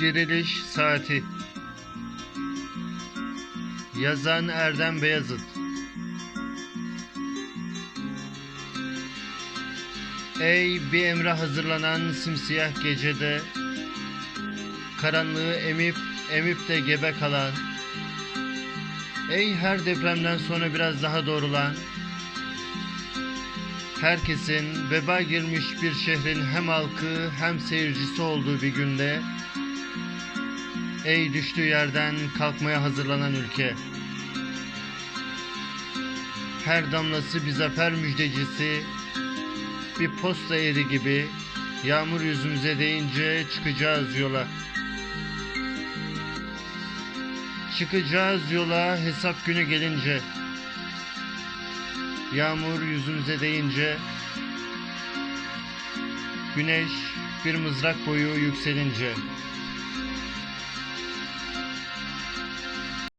diriliş saati. Yazan Erdem Beyazıt. Ey bir emre hazırlanan simsiyah gecede Karanlığı emip emip de gebe kalan Ey her depremden sonra biraz daha doğrulan Herkesin veba girmiş bir şehrin hem halkı hem seyircisi olduğu bir günde Ey düştüğü yerden kalkmaya hazırlanan ülke. Her damlası bir zafer müjdecisi Bir posta eri gibi Yağmur yüzümüze değince çıkacağız yola. Çıkacağız yola hesap günü gelince. Yağmur yüzümüze değince Güneş bir mızrak boyu yükselince